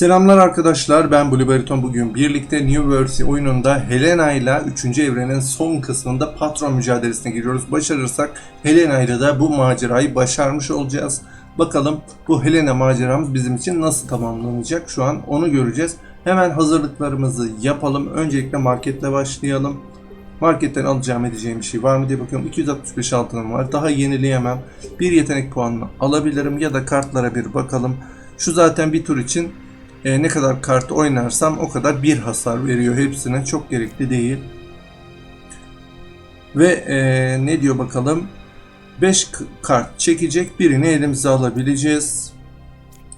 Selamlar arkadaşlar ben Blueberryton bugün birlikte New Verse oyununda Helena ile 3. evrenin son kısmında patron mücadelesine giriyoruz. Başarırsak Helena ile de bu macerayı başarmış olacağız. Bakalım bu Helena maceramız bizim için nasıl tamamlanacak şu an onu göreceğiz. Hemen hazırlıklarımızı yapalım. Öncelikle marketle başlayalım. Marketten alacağım edeceğim bir şey var mı diye bakıyorum. 265 altınım var. Daha yenileyemem. Bir yetenek puanını alabilirim ya da kartlara bir bakalım. Şu zaten bir tur için e, ne kadar kart oynarsam o kadar bir hasar veriyor hepsine. Çok gerekli değil. Ve e, ne diyor bakalım. 5 kart çekecek birini elimize alabileceğiz.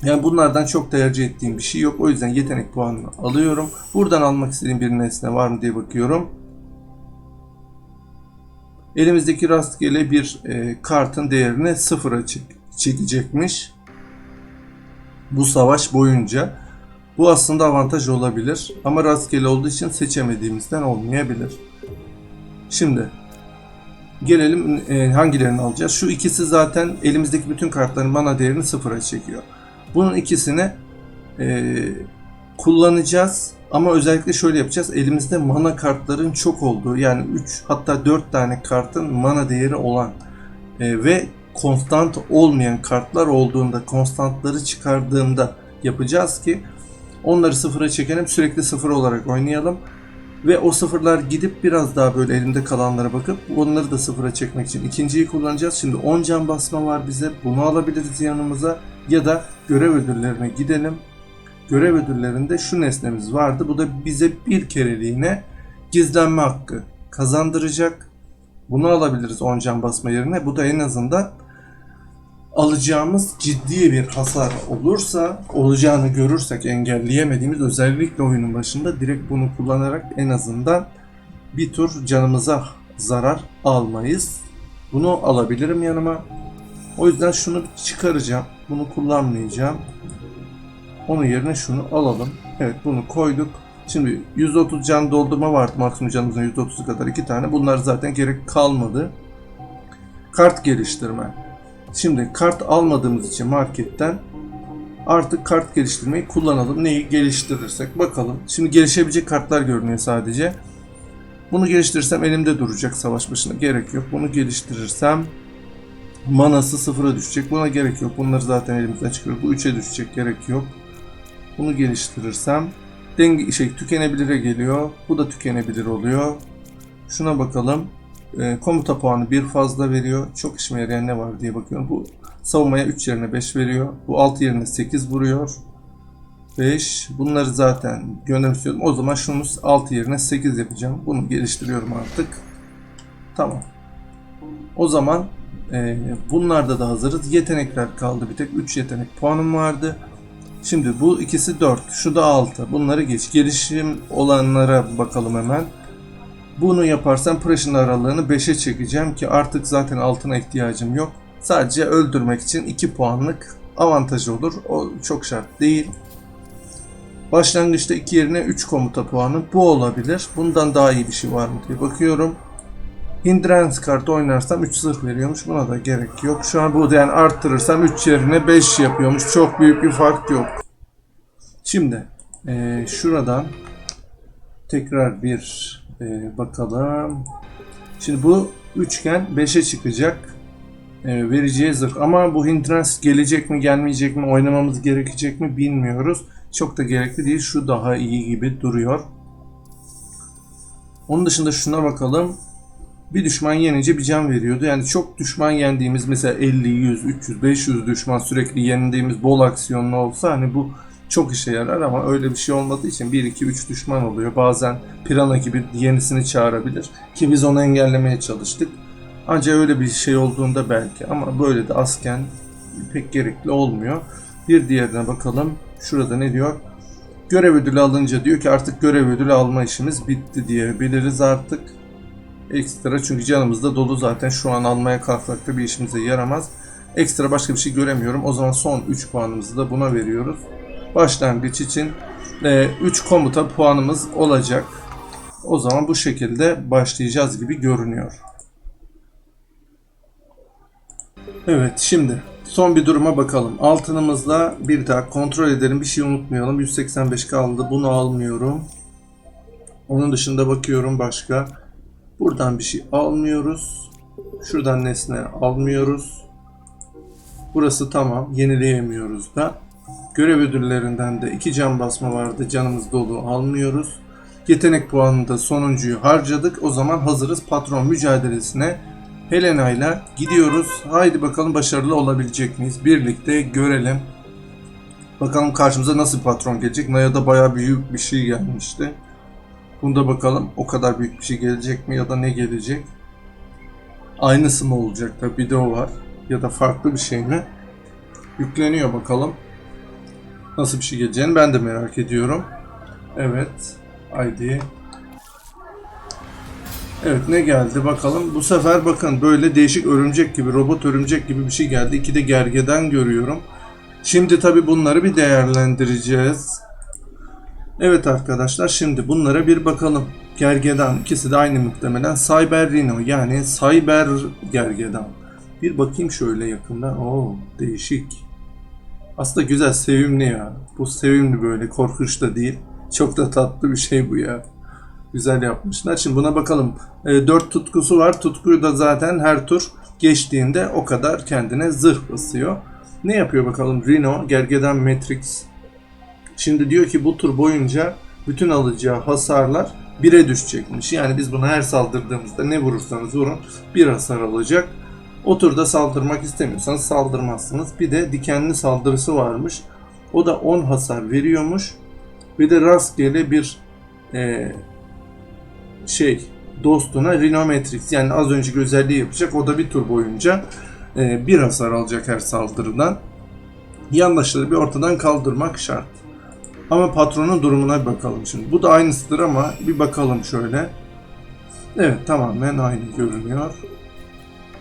Yani bunlardan çok tercih ettiğim bir şey yok. O yüzden yetenek puanını alıyorum. Buradan almak istediğim bir nesne var mı diye bakıyorum. Elimizdeki rastgele bir e, kartın değerini sıfıra çek çekecekmiş. Bu savaş boyunca. Bu aslında avantaj olabilir ama rastgele olduğu için seçemediğimizden olmayabilir. Şimdi gelelim e, hangilerini alacağız. Şu ikisi zaten elimizdeki bütün kartların mana değerini sıfıra çekiyor. Bunun ikisini e, kullanacağız ama özellikle şöyle yapacağız. Elimizde mana kartların çok olduğu yani 3 hatta 4 tane kartın mana değeri olan e, ve konstant olmayan kartlar olduğunda konstantları çıkardığımda yapacağız ki onları sıfıra çekelim sürekli sıfır olarak oynayalım ve o sıfırlar gidip biraz daha böyle elimde kalanlara bakıp onları da sıfıra çekmek için ikinciyi kullanacağız. Şimdi 10 can basma var bize bunu alabiliriz yanımıza ya da görev ödüllerine gidelim. Görev ödüllerinde şu nesnemiz vardı. Bu da bize bir kereliğine gizlenme hakkı kazandıracak. Bunu alabiliriz 10 can basma yerine. Bu da en azından alacağımız ciddi bir hasar olursa, olacağını görürsek engelleyemediğimiz özellikle oyunun başında direkt bunu kullanarak en azından bir tur canımıza zarar almayız. Bunu alabilirim yanıma. O yüzden şunu çıkaracağım. Bunu kullanmayacağım. Onun yerine şunu alalım. Evet bunu koyduk. Şimdi 130 can doldurma vardı maksimum canımızın %30'u kadar iki tane. Bunlar zaten gerek kalmadı. Kart geliştirme. Şimdi kart almadığımız için marketten artık kart geliştirmeyi kullanalım. Neyi geliştirirsek bakalım. Şimdi gelişebilecek kartlar görünüyor sadece. Bunu geliştirirsem elimde duracak savaş başına. Gerek yok. Bunu geliştirirsem manası sıfıra düşecek. Buna gerek yok. Bunları zaten elimizden çıkıyor. Bu 3'e düşecek. Gerek yok. Bunu geliştirirsem denge şey tükenebilire geliyor. Bu da tükenebilir oluyor. Şuna bakalım. E, komuta puanı bir fazla veriyor. Çok işime yarayan ne var diye bakıyorum. Bu savunmaya 3 yerine 5 veriyor. Bu 6 yerine 8 vuruyor. 5. Bunları zaten göndermek. O zaman şunu 6 yerine 8 yapacağım. Bunu geliştiriyorum artık. Tamam. O zaman e, bunlarda da hazırız. Yetenekler kaldı bir tek. 3 yetenek puanım vardı. Şimdi bu ikisi 4. Şu da 6. Bunları geç. Gelişim olanlara bakalım hemen. Bunu yaparsam Press'in aralığını 5'e çekeceğim ki artık zaten altına ihtiyacım yok. Sadece öldürmek için 2 puanlık avantajı olur. O çok şart değil. Başlangıçta 2 yerine 3 komuta puanı. Bu olabilir. Bundan daha iyi bir şey var mı diye bakıyorum. Hindrance kartı oynarsam 3 zırh veriyormuş. Buna da gerek yok. Şu an bu yani arttırırsam 3 yerine 5 yapıyormuş. Çok büyük bir fark yok. Şimdi eee, şuradan tekrar bir eee, bakalım. Şimdi bu üçgen 5'e çıkacak. Eee, vereceği. Ama bu Hindrance gelecek mi gelmeyecek mi oynamamız gerekecek mi bilmiyoruz. Çok da gerekli değil. Şu daha iyi gibi duruyor. Onun dışında şuna bakalım bir düşman yenince bir can veriyordu. Yani çok düşman yendiğimiz mesela 50, 100, 300, 500 düşman sürekli yendiğimiz bol aksiyonlu olsa hani bu çok işe yarar ama öyle bir şey olmadığı için 1, 2, 3 düşman oluyor. Bazen Pirana gibi yenisini çağırabilir ki biz onu engellemeye çalıştık. Ancak öyle bir şey olduğunda belki ama böyle de asken pek gerekli olmuyor. Bir diğerine bakalım. Şurada ne diyor? Görev ödülü alınca diyor ki artık görev ödülü alma işimiz bitti diyebiliriz artık ekstra çünkü canımız da dolu zaten şu an almaya kalksak da bir işimize yaramaz. Ekstra başka bir şey göremiyorum. O zaman son 3 puanımızı da buna veriyoruz. Başlangıç için 3 komuta puanımız olacak. O zaman bu şekilde başlayacağız gibi görünüyor. Evet şimdi Son bir duruma bakalım. Altınımızla bir daha kontrol edelim. Bir şey unutmayalım. 185 kaldı. Bunu almıyorum. Onun dışında bakıyorum başka. Buradan bir şey almıyoruz. Şuradan nesne almıyoruz. Burası tamam. Yenileyemiyoruz da. Görev ödüllerinden de 2 can basma vardı. Canımız dolu almıyoruz. Yetenek puanında sonuncuyu harcadık. O zaman hazırız patron mücadelesine. Helena ile gidiyoruz. Haydi bakalım başarılı olabilecek miyiz? Birlikte görelim. Bakalım karşımıza nasıl patron gelecek. Naya'da bayağı büyük bir şey gelmişti. Bunda bakalım o kadar büyük bir şey gelecek mi ya da ne gelecek? Aynısı mı olacak da bir de o var. Ya da farklı bir şey mi? Yükleniyor bakalım. Nasıl bir şey geleceğini ben de merak ediyorum. Evet. ID. Evet ne geldi bakalım. Bu sefer bakın böyle değişik örümcek gibi, robot örümcek gibi bir şey geldi. İki de gergeden görüyorum. Şimdi tabi bunları bir değerlendireceğiz. Evet arkadaşlar şimdi bunlara bir bakalım. Gergedan ikisi de aynı muhtemelen. Cyber Rhino yani Cyber Gergedan. Bir bakayım şöyle yakından. Oo değişik. Aslında güzel, sevimli ya. Bu sevimli böyle, korkunç da değil. Çok da tatlı bir şey bu ya. Güzel yapmışlar. Şimdi buna bakalım. E, 4 tutkusu var. Tutkuyu da zaten her tur geçtiğinde o kadar kendine zırh basıyor. Ne yapıyor bakalım Rhino, Gergedan Matrix. Şimdi diyor ki bu tur boyunca bütün alacağı hasarlar 1'e düşecekmiş. Yani biz buna her saldırdığımızda ne vurursanız vurun bir hasar alacak. O turda saldırmak istemiyorsanız saldırmazsınız. Bir de dikenli saldırısı varmış. O da 10 hasar veriyormuş. Bir de rastgele bir e, şey dostuna Rhinometrix yani az önceki özelliği yapacak. O da bir tur boyunca e, bir hasar alacak her saldırıdan. Yandaşları bir ortadan kaldırmak şart. Ama patronun durumuna bir bakalım şimdi. Bu da aynısıdır ama bir bakalım şöyle. Evet tamamen aynı görünüyor.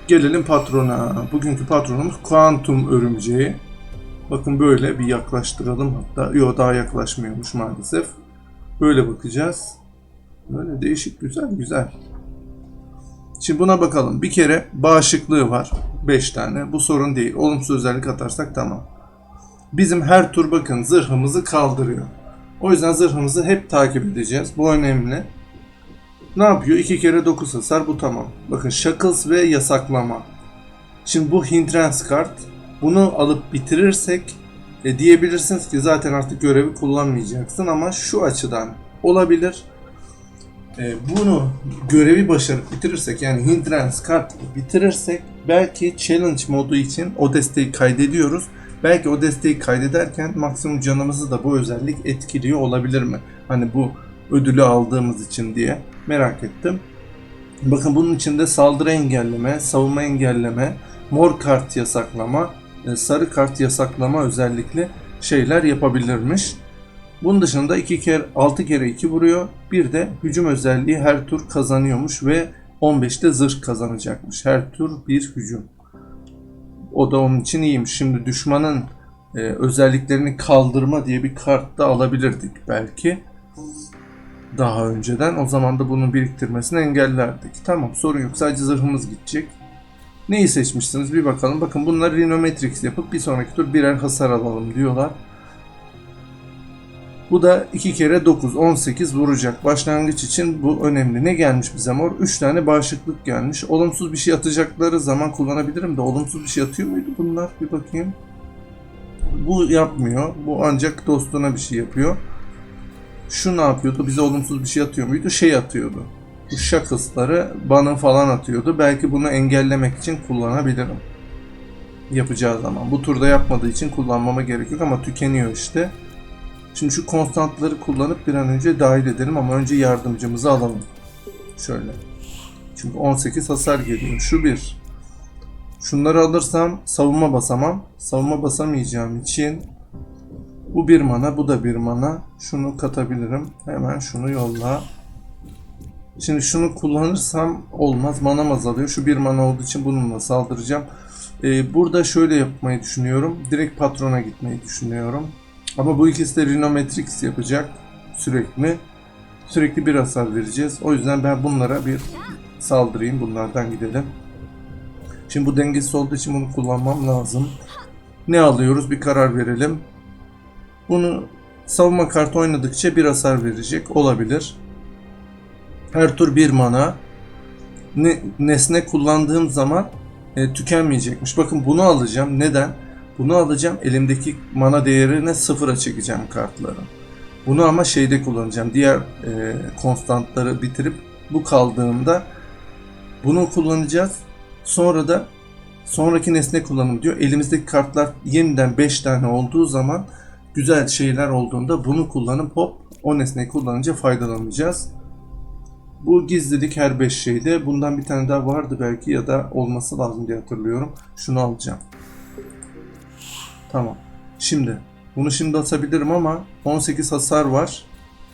Gelelim patrona. Bugünkü patronumuz kuantum örümceği. Bakın böyle bir yaklaştıralım hatta. Yok daha yaklaşmıyormuş maalesef. Böyle bakacağız. Böyle değişik güzel güzel. Şimdi buna bakalım. Bir kere bağışıklığı var. 5 tane. Bu sorun değil. Olumsuz özellik atarsak tamam. Bizim her tur bakın zırhımızı kaldırıyor. O yüzden zırhımızı hep takip edeceğiz. Bu önemli. Ne yapıyor? 2 kere 9 hasar bu tamam. Bakın Shackles ve yasaklama. Şimdi bu hindrance kart. Bunu alıp bitirirsek e, diyebilirsiniz ki zaten artık görevi kullanmayacaksın ama şu açıdan olabilir. E, bunu görevi başarıp bitirirsek yani hindrance kart bitirirsek belki challenge modu için o desteği kaydediyoruz. Belki o desteği kaydederken maksimum canımızı da bu özellik etkiliyor olabilir mi? Hani bu ödülü aldığımız için diye merak ettim. Bakın bunun içinde saldırı engelleme, savunma engelleme, mor kart yasaklama, e, sarı kart yasaklama özellikle şeyler yapabilirmiş. Bunun dışında 2 kere 6 kere 2 vuruyor. Bir de hücum özelliği her tur kazanıyormuş ve 15'te zırh kazanacakmış. Her tur bir hücum. O da onun için iyiymiş. Şimdi düşmanın e, özelliklerini kaldırma diye bir kart da alabilirdik belki. Daha önceden. O zaman da bunun biriktirmesini engellerdik. Tamam sorun yok. Sadece zırhımız gidecek. Neyi seçmişsiniz bir bakalım. Bakın bunları Rhinometrix yapıp bir sonraki tur birer hasar alalım diyorlar. Bu da 2 kere 9, 18 vuracak. Başlangıç için bu önemli. Ne gelmiş bize mor? 3 tane bağışıklık gelmiş. Olumsuz bir şey atacakları zaman kullanabilirim de olumsuz bir şey atıyor muydu bunlar? Bir bakayım. Bu yapmıyor. Bu ancak dostuna bir şey yapıyor. Şu ne yapıyordu? Bize olumsuz bir şey atıyor muydu? Şey atıyordu. Bu şakısları bana falan atıyordu. Belki bunu engellemek için kullanabilirim. Yapacağı zaman. Bu turda yapmadığı için kullanmama gerek yok ama tükeniyor işte. Şimdi şu konstantları kullanıp bir an önce dahil edelim ama önce yardımcımızı alalım. Şöyle. Çünkü 18 hasar geliyor. Şu bir. Şunları alırsam savunma basamam. Savunma basamayacağım için bu bir mana, bu da bir mana. Şunu katabilirim. Hemen şunu yolla. Şimdi şunu kullanırsam olmaz. Manam azalıyor. Şu bir mana olduğu için bununla saldıracağım. Ee, burada şöyle yapmayı düşünüyorum. Direkt patrona gitmeyi düşünüyorum. Ama bu ikisi de Rhinometrix yapacak sürekli. Sürekli bir hasar vereceğiz. O yüzden ben bunlara bir saldırayım. Bunlardan gidelim. Şimdi bu dengesiz olduğu için bunu kullanmam lazım. Ne alıyoruz? Bir karar verelim. Bunu savunma kartı oynadıkça bir hasar verecek olabilir. Her tur bir mana. Ne, nesne kullandığım zaman e, tükenmeyecekmiş. Bakın bunu alacağım. Neden? Bunu alacağım. Elimdeki mana değerine sıfıra çekeceğim kartları. Bunu ama şeyde kullanacağım. Diğer e, konstantları bitirip bu kaldığında bunu kullanacağız. Sonra da sonraki nesne kullanım diyor. Elimizdeki kartlar yeniden 5 tane olduğu zaman güzel şeyler olduğunda bunu kullanıp hop o nesneyi kullanınca faydalanacağız. Bu gizlilik her 5 şeyde. Bundan bir tane daha vardı belki ya da olması lazım diye hatırlıyorum. Şunu alacağım. Tamam. Şimdi bunu şimdi atabilirim ama 18 hasar var.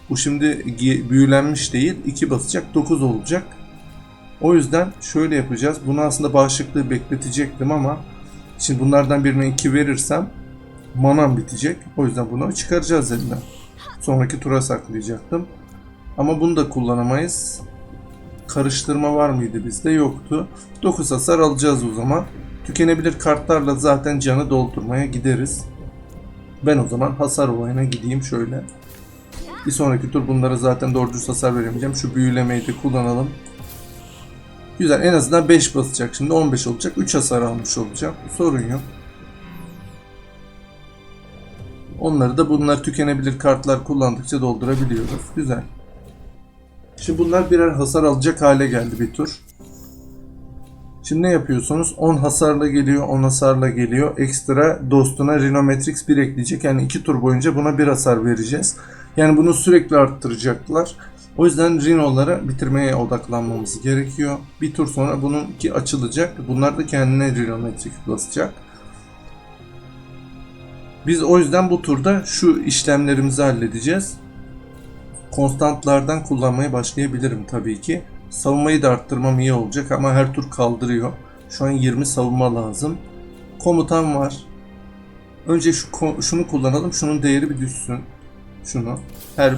Bu şimdi büyülenmiş değil. 2 basacak 9 olacak. O yüzden şöyle yapacağız. Bunu aslında bağışıklığı bekletecektim ama şimdi bunlardan birine 2 verirsem manam bitecek. O yüzden bunu çıkaracağız elinden. Sonraki tura saklayacaktım. Ama bunu da kullanamayız. Karıştırma var mıydı bizde? Yoktu. 9 hasar alacağız o zaman. Tükenebilir kartlarla zaten canı doldurmaya gideriz. Ben o zaman hasar olayına gideyim şöyle. Bir sonraki tur bunlara zaten doğru hasar veremeyeceğim. Şu büyülemeyi de kullanalım. Güzel en azından 5 basacak şimdi 15 olacak 3 hasar almış olacağım sorun yok. Onları da bunlar tükenebilir kartlar kullandıkça doldurabiliyoruz. Güzel. Şimdi bunlar birer hasar alacak hale geldi bir tur. Şimdi ne yapıyorsunuz? 10 hasarla geliyor, 10 hasarla geliyor. Ekstra dostuna Rhinometrix 1 ekleyecek. Yani 2 tur boyunca buna bir hasar vereceğiz. Yani bunu sürekli arttıracaklar. O yüzden Rhino'lara bitirmeye odaklanmamız gerekiyor. Bir tur sonra bununki açılacak. Bunlar da kendine Rhinometrix basacak. Biz o yüzden bu turda şu işlemlerimizi halledeceğiz. Konstantlardan kullanmaya başlayabilirim tabii ki. Savunmayı da arttırmam iyi olacak ama her tur kaldırıyor. Şu an 20 savunma lazım. Komutan var. Önce şu şunu kullanalım. Şunun değeri bir düşsün. Şunu. Her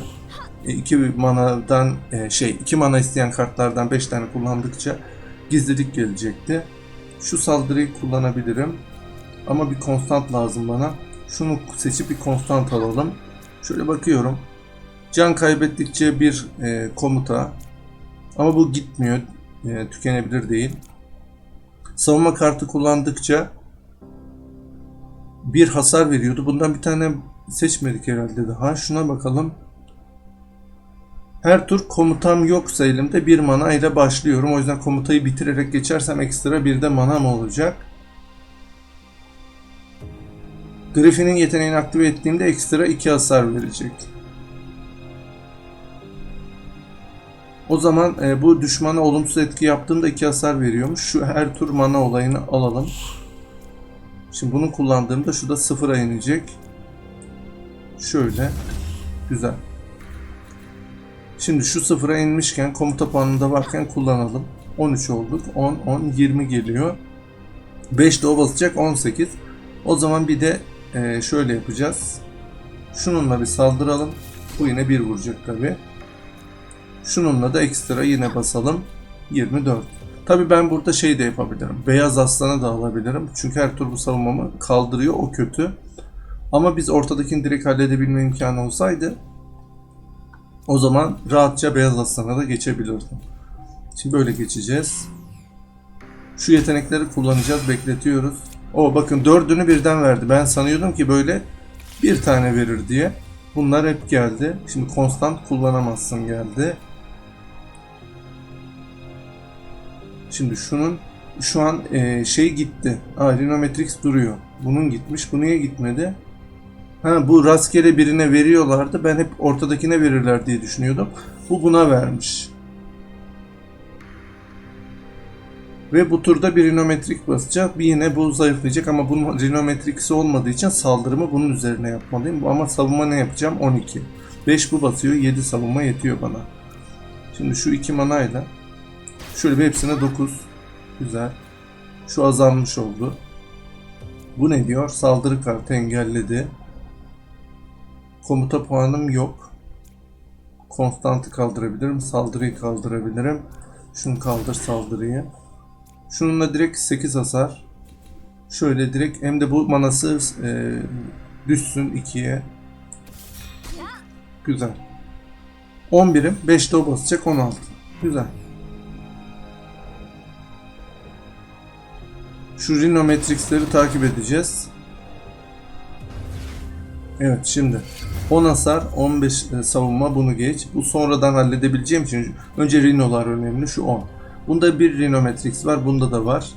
e, iki manadan e, şey iki mana isteyen kartlardan 5 tane kullandıkça gizlilik gelecekti. Şu saldırıyı kullanabilirim. Ama bir konstant lazım bana. Şunu seçip bir konstant alalım. Şöyle bakıyorum. Can kaybettikçe bir e, komuta. Ama bu gitmiyor. E, tükenebilir değil. Savunma kartı kullandıkça bir hasar veriyordu. Bundan bir tane seçmedik herhalde daha. Şuna bakalım. Her tur komutam yoksa elimde bir mana ile başlıyorum. O yüzden komutayı bitirerek geçersem ekstra bir de manam olacak. Griffin'in yeteneğini aktive ettiğimde ekstra 2 hasar verecek. O zaman e, bu düşmana olumsuz etki yaptığında 2 hasar veriyormuş. Şu her tur mana olayını alalım. Şimdi bunu kullandığımda şu da sıfıra inecek. Şöyle. Güzel. Şimdi şu sıfıra inmişken komuta puanında varken kullanalım. 13 olduk. 10, 10, 20 geliyor. 5 de o basacak 18. O zaman bir de e, şöyle yapacağız. Şununla bir saldıralım. Bu yine bir vuracak tabi. Şununla da ekstra yine basalım. 24. Tabi ben burada şey de yapabilirim. Beyaz aslanı da alabilirim. Çünkü her tur bu savunmamı kaldırıyor. O kötü. Ama biz ortadakini direkt halledebilme imkanı olsaydı o zaman rahatça beyaz aslana da geçebilirdim. Şimdi böyle geçeceğiz. Şu yetenekleri kullanacağız. Bekletiyoruz. O bakın dördünü birden verdi. Ben sanıyordum ki böyle bir tane verir diye. Bunlar hep geldi. Şimdi konstant kullanamazsın geldi. Şimdi şunun şu an e, şey gitti. Aa, Rhinometrix duruyor. Bunun gitmiş. Bu niye gitmedi? Ha bu rastgele birine veriyorlardı. Ben hep ortadakine verirler diye düşünüyordum. Bu buna vermiş. Ve bu turda bir rinometrik basacak. Bir yine bu zayıflayacak ama bunun rinometriksi olmadığı için saldırımı bunun üzerine yapmalıyım. Ama savunma ne yapacağım? 12. 5 bu basıyor. 7 savunma yetiyor bana. Şimdi şu iki manayla şöyle bir hepsine 9. Güzel. Şu azalmış oldu. Bu ne diyor? Saldırı kartı engelledi. Komuta puanım yok. Konstantı kaldırabilirim. Saldırıyı kaldırabilirim. Şunu kaldır saldırıyı. Şununla direkt 8 hasar. Şöyle direkt hem de bu manası e, düşsün 2'ye. Güzel. 11'im. 5'te o basacak 16. Güzel. Şu Rhinometrix'leri takip edeceğiz. Evet şimdi 10 hasar 15 e, savunma bunu geç. Bu sonradan halledebileceğim için önce Rhino'lar önemli şu 10. Bunda bir Rhinometrix var bunda da var.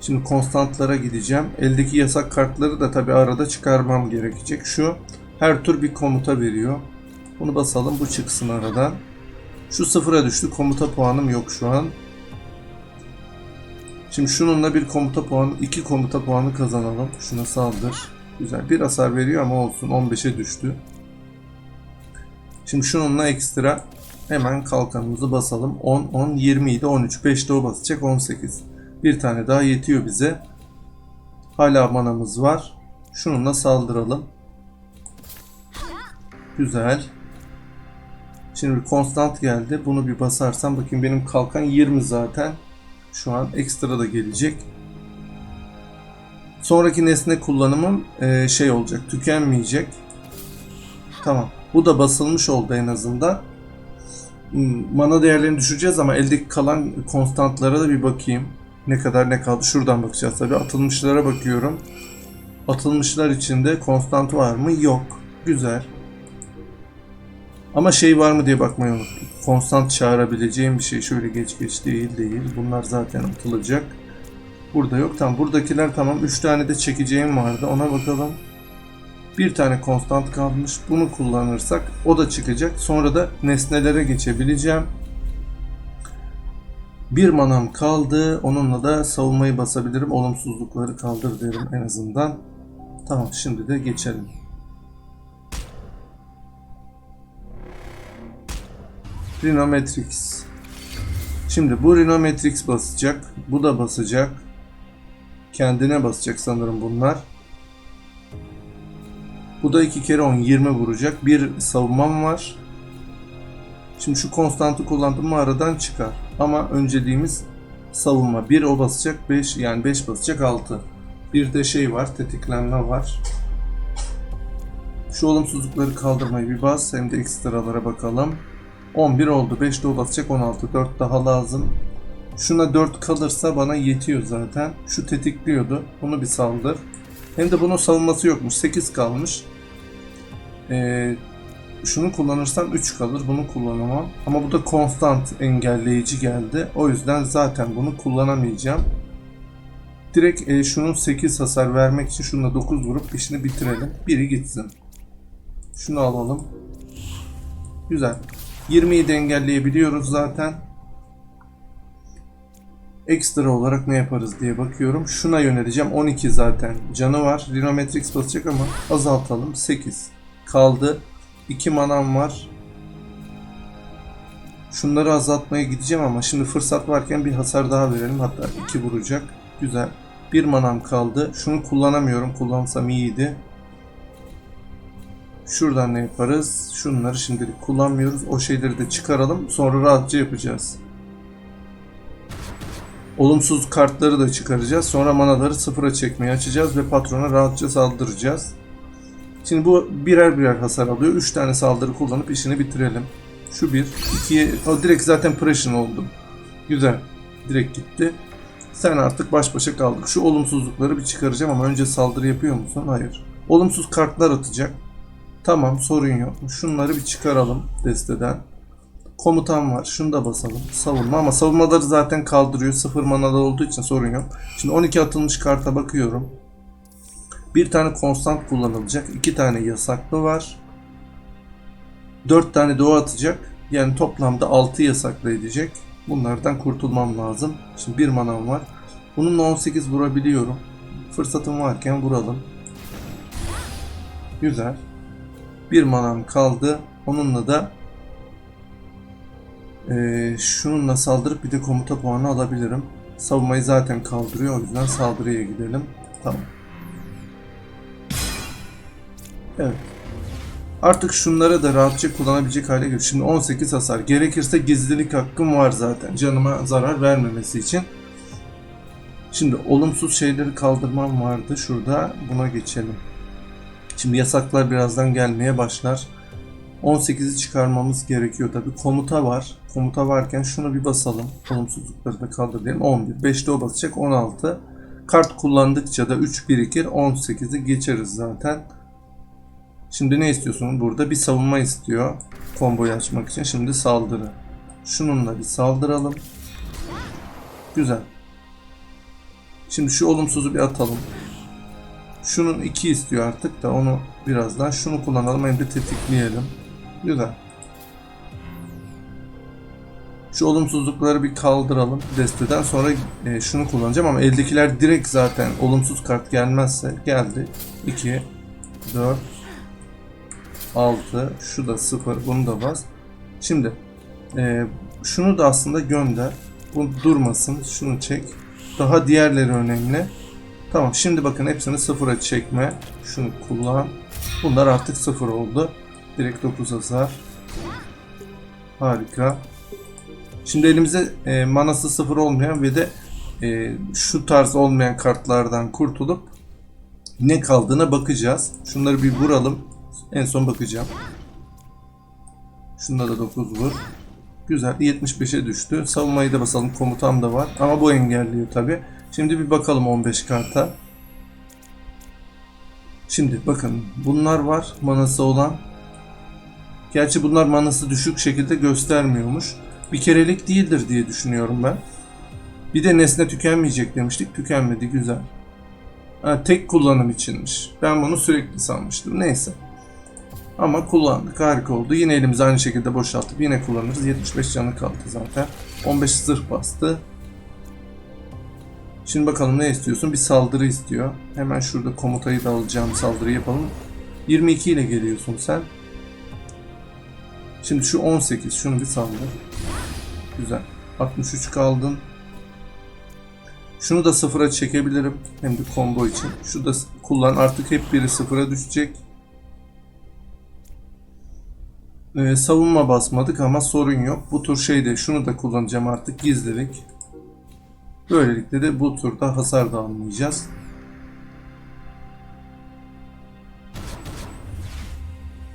Şimdi konstantlara gideceğim. Eldeki yasak kartları da tabi arada çıkarmam gerekecek. Şu her tur bir komuta veriyor. Bunu basalım bu çıksın aradan. Şu sıfıra düştü. Komuta puanım yok şu an. Şimdi şununla bir komuta puanı, iki komuta puanı kazanalım. Şuna saldır. Güzel. Bir hasar veriyor ama olsun. 15'e düştü. Şimdi şununla ekstra hemen kalkanımızı basalım. 10, 10, 20 idi. 13, 5'te o basacak. 18. Bir tane daha yetiyor bize. Hala manamız var. Şununla saldıralım. Güzel. Şimdi bir konstant geldi. Bunu bir basarsam bakayım benim kalkan 20 zaten. Şu an ekstra da gelecek. Sonraki nesne kullanımım e, şey olacak. Tükenmeyecek. Tamam. Bu da basılmış oldu en azından. Hmm, Mana değerlerini düşüreceğiz ama eldeki kalan konstantlara da bir bakayım. Ne kadar ne kaldı? Şuradan bakacağız tabii. Atılmışlara bakıyorum. Atılmışlar içinde konstant var mı? Yok. Güzel. Ama şey var mı diye bakmayı unuttum. Konstant çağırabileceğim bir şey. Şöyle geç geç değil değil. Bunlar zaten atılacak. Burada yok. Tamam buradakiler tamam. 3 tane de çekeceğim vardı. Ona bakalım. Bir tane konstant kalmış. Bunu kullanırsak o da çıkacak. Sonra da nesnelere geçebileceğim. Bir manam kaldı. Onunla da savunmayı basabilirim. Olumsuzlukları kaldır derim en azından. Tamam şimdi de geçelim. Rhinometrix. Şimdi bu Rhinometrix basacak. Bu da basacak. Kendine basacak sanırım bunlar. Bu da iki kere 10, 20 vuracak. Bir savunmam var. Şimdi şu konstantı kullandım mı aradan çıkar. Ama önceliğimiz savunma. Bir o basacak, 5 yani 5 basacak 6. Bir de şey var, tetiklenme var. Şu olumsuzlukları kaldırmayı bir bas. Hem de ekstralara bakalım. 11 oldu. 5 de o basacak 16. 4 daha lazım. Şuna 4 kalırsa bana yetiyor zaten. Şu tetikliyordu. Bunu bir saldır. Hem de bunun savunması yokmuş. 8 kalmış. Ee, şunu kullanırsam 3 kalır. Bunu kullanamam. Ama bu da konstant engelleyici geldi. O yüzden zaten bunu kullanamayacağım. Direkt e, şunun 8 hasar vermek için şununla 9 vurup işini bitirelim. Biri gitsin. Şunu alalım. Güzel. 20'yi de engelleyebiliyoruz zaten. Ekstra olarak ne yaparız diye bakıyorum. Şuna yöneleceğim. 12 zaten canı var. Rhinometrix basacak ama azaltalım. 8. Kaldı. 2 manam var. Şunları azaltmaya gideceğim ama şimdi fırsat varken bir hasar daha verelim. Hatta 2 vuracak. Güzel. Bir manam kaldı. Şunu kullanamıyorum. Kullansam iyiydi. Şuradan ne yaparız? Şunları şimdilik kullanmıyoruz. O şeyleri de çıkaralım. Sonra rahatça yapacağız. Olumsuz kartları da çıkaracağız. Sonra manaları sıfıra çekmeye açacağız ve patrona rahatça saldıracağız. Şimdi bu birer birer hasar alıyor. 3 tane saldırı kullanıp işini bitirelim. Şu bir. ikiye... O direkt zaten pressure oldu. Güzel. Direkt gitti. Sen artık baş başa kaldık. Şu olumsuzlukları bir çıkaracağım ama önce saldırı yapıyor musun? Hayır. Olumsuz kartlar atacak. Tamam sorun yok. Şunları bir çıkaralım desteden. Komutan var. Şunu da basalım. Savunma ama savunmaları zaten kaldırıyor. Sıfır manalı olduğu için sorun yok. Şimdi 12 atılmış karta bakıyorum. Bir tane konstant kullanılacak. iki tane yasaklı var. 4 tane o atacak. Yani toplamda 6 yasaklı edecek. Bunlardan kurtulmam lazım. Şimdi bir manam var. Bununla 18 vurabiliyorum. Fırsatım varken vuralım. Güzel. Bir manam kaldı. Onunla da eee, şununla saldırıp bir de komuta puanı alabilirim. Savunmayı zaten kaldırıyor. O yüzden saldırıya gidelim. Tamam. Evet. Artık şunları da rahatça kullanabilecek hale geliyor. Şimdi 18 hasar. Gerekirse gizlilik hakkım var zaten. Canıma zarar vermemesi için. Şimdi olumsuz şeyleri kaldırmam vardı şurada. Buna geçelim. Şimdi yasaklar birazdan gelmeye başlar. 18'i çıkarmamız gerekiyor tabi. Komuta var. Komuta varken şunu bir basalım. Olumsuzlukları da kaldır diyelim. 11. 5'te o basacak. 16. Kart kullandıkça da 3 birikir. 18'i geçeriz zaten. Şimdi ne istiyorsun? Burada bir savunma istiyor. Komboyu açmak için. Şimdi saldırı. Şununla bir saldıralım. Güzel. Şimdi şu olumsuzu bir atalım. Şunun 2 istiyor artık da onu birazdan şunu kullanalım hem de tetikleyelim. Güzel. Şu olumsuzlukları bir kaldıralım desteden sonra e, şunu kullanacağım ama eldekiler direkt zaten olumsuz kart gelmezse geldi. 2 4 6 şu da 0 bunu da bas. Şimdi e, şunu da aslında gönder. Bu durmasın. Şunu çek. Daha diğerleri önemli. Tamam şimdi bakın hepsini sıfıra çekme. Şunu kullan. Bunlar artık sıfır oldu. Direkt 9 hasar. Harika. Şimdi elimize e, manası sıfır olmayan ve de e, şu tarz olmayan kartlardan kurtulup ne kaldığına bakacağız. Şunları bir vuralım. En son bakacağım. Şunda da 9 vur. Güzel. 75'e düştü. Savunmayı da basalım. Komutam da var. Ama bu engelliyor tabi. Şimdi bir bakalım 15 karta. Şimdi bakın bunlar var manası olan. Gerçi bunlar manası düşük şekilde göstermiyormuş. Bir kerelik değildir diye düşünüyorum ben. Bir de nesne tükenmeyecek demiştik. Tükenmedi güzel. Ha, tek kullanım içinmiş. Ben bunu sürekli sanmıştım. Neyse. Ama kullandık. Harika oldu. Yine elimizi aynı şekilde boşaltıp yine kullanırız. 75 canı kaldı zaten. 15 zırh bastı. Şimdi bakalım ne istiyorsun? Bir saldırı istiyor. Hemen şurada komutayı da alacağım. Saldırı yapalım. 22 ile geliyorsun sen. Şimdi şu 18. Şunu bir saldır. Güzel. 63 kaldın. Şunu da sıfıra çekebilirim. Hem de combo için. Şu da kullan. Artık hep biri sıfıra düşecek. Ee, savunma basmadık ama sorun yok. Bu tur şeyde şunu da kullanacağım artık gizlilik. Böylelikle de bu turda hasar da almayacağız.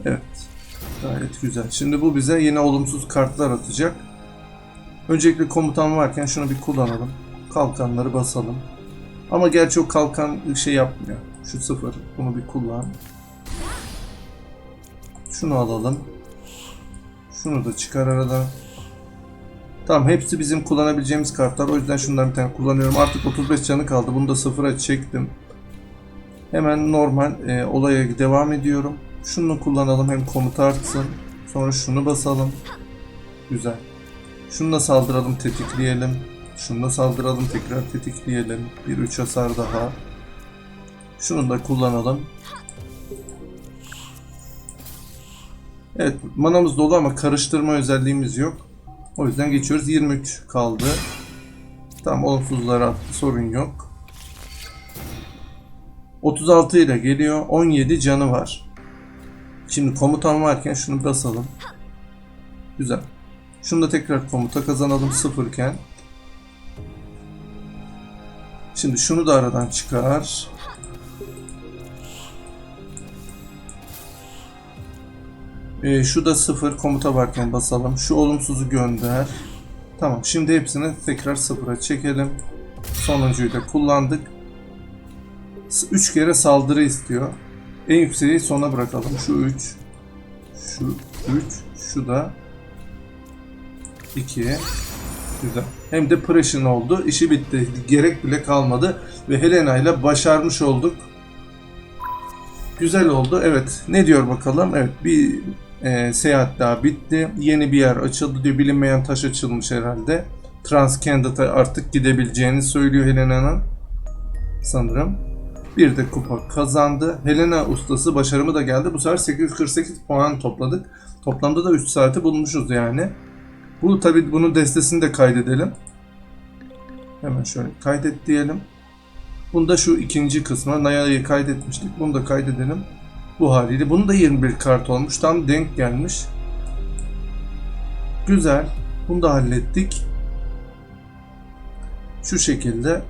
Evet. Gayet güzel. Şimdi bu bize yine olumsuz kartlar atacak. Öncelikle komutan varken şunu bir kullanalım. Kalkanları basalım. Ama gerçi o kalkan şey yapmıyor. Şu sıfır. Bunu bir kullan. Şunu alalım. Şunu da çıkar aradan. Tamam hepsi bizim kullanabileceğimiz kartlar. O yüzden şundan bir tane kullanıyorum. Artık 35 canı kaldı. Bunu da sıfıra çektim. Hemen normal e, olaya devam ediyorum. Şunu kullanalım hem komut artsın. Sonra şunu basalım. Güzel. Şununla saldıralım tetikleyelim. Şununla saldıralım tekrar tetikleyelim. Bir 3 hasar daha. Şunu da kullanalım. Evet manamız dolu ama karıştırma özelliğimiz yok. O yüzden geçiyoruz. 23 kaldı. Tam olumsuzlar attı. Sorun yok. 36 ile geliyor. 17 canı var. Şimdi komutan varken şunu basalım. Güzel. Şunu da tekrar komuta kazanalım sıfırken. Şimdi şunu da aradan çıkar. Ee, şu da sıfır komuta varken basalım. Şu olumsuzu gönder. Tamam şimdi hepsini tekrar sıfıra çekelim. Sonuncuyu da kullandık. 3 kere saldırı istiyor. En yükseği sona bırakalım. Şu 3. Şu 3. Şu da 2. Güzel. Hem de Pressure oldu. İşi bitti. Gerek bile kalmadı. Ve Helena ile başarmış olduk. Güzel oldu. Evet. Ne diyor bakalım? Evet. Bir e, seyahat daha bitti. Yeni bir yer açıldı diyor. Bilinmeyen taş açılmış herhalde. Transcandat'a artık gidebileceğini söylüyor Helena'nın. Sanırım. Bir de kupa kazandı. Helena ustası başarımı da geldi. Bu sefer 848 puan topladık. Toplamda da 3 saati bulmuşuz yani. Bu tabi bunun destesini de kaydedelim. Hemen şöyle kaydet diyelim. Bunda şu ikinci kısma Naya'yı kaydetmiştik. Bunu da kaydedelim. Bu haliyle. Bunun da 21 kart olmuş. Tam denk gelmiş. Güzel. Bunu da hallettik. Şu şekilde.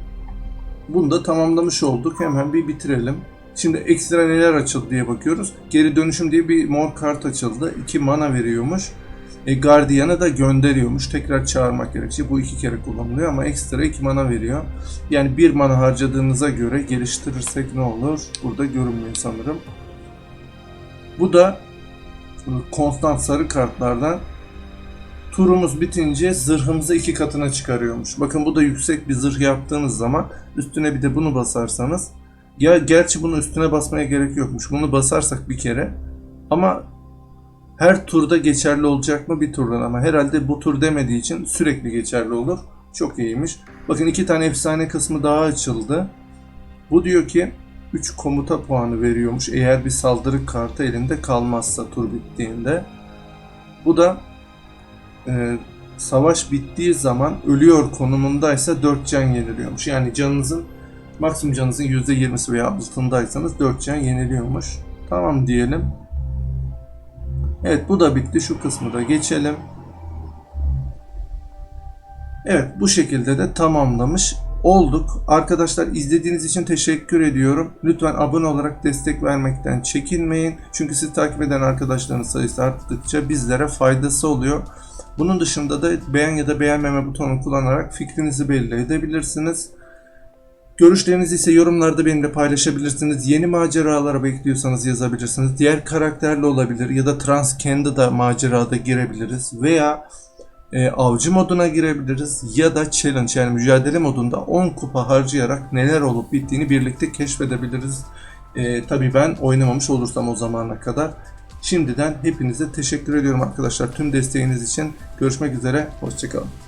Bunu da tamamlamış olduk. Hemen bir bitirelim. Şimdi ekstra neler açıldı diye bakıyoruz. Geri dönüşüm diye bir mor kart açıldı. 2 mana veriyormuş. E, Guardian'ı da gönderiyormuş. Tekrar çağırmak gerekecek. Bu iki kere kullanılıyor ama ekstra 2 mana veriyor. Yani 1 mana harcadığınıza göre geliştirirsek ne olur? Burada görünmüyor sanırım. Bu da e, konstant sarı kartlardan turumuz bitince zırhımızı iki katına çıkarıyormuş. Bakın bu da yüksek bir zırh yaptığınız zaman üstüne bir de bunu basarsanız ya gerçi bunu üstüne basmaya gerek yokmuş. Bunu basarsak bir kere ama her turda geçerli olacak mı bir turdan ama herhalde bu tur demediği için sürekli geçerli olur. Çok iyiymiş. Bakın iki tane efsane kısmı daha açıldı. Bu diyor ki 3 komuta puanı veriyormuş eğer bir saldırı kartı elinde kalmazsa tur bittiğinde. Bu da e, savaş bittiği zaman ölüyor konumundaysa 4 can yeniliyormuş. Yani canınızın maksimum canınızın %20'si veya altındaysanız 4 can yeniliyormuş. Tamam diyelim. Evet bu da bitti. Şu kısmı da geçelim. Evet bu şekilde de tamamlamış olduk. Arkadaşlar izlediğiniz için teşekkür ediyorum. Lütfen abone olarak destek vermekten çekinmeyin. Çünkü sizi takip eden arkadaşların sayısı arttıkça bizlere faydası oluyor. Bunun dışında da beğen ya da beğenmeme butonunu kullanarak fikrinizi belli edebilirsiniz. Görüşlerinizi ise yorumlarda benimle paylaşabilirsiniz. Yeni maceralara bekliyorsanız yazabilirsiniz. Diğer karakterle olabilir ya da Trans Candy'da macerada girebiliriz. Veya e, avcı moduna girebiliriz ya da challenge yani mücadele modunda 10 kupa harcayarak neler olup bittiğini birlikte keşfedebiliriz. E, tabii ben oynamamış olursam o zamana kadar. Şimdiden hepinize teşekkür ediyorum arkadaşlar tüm desteğiniz için. Görüşmek üzere, hoşçakalın.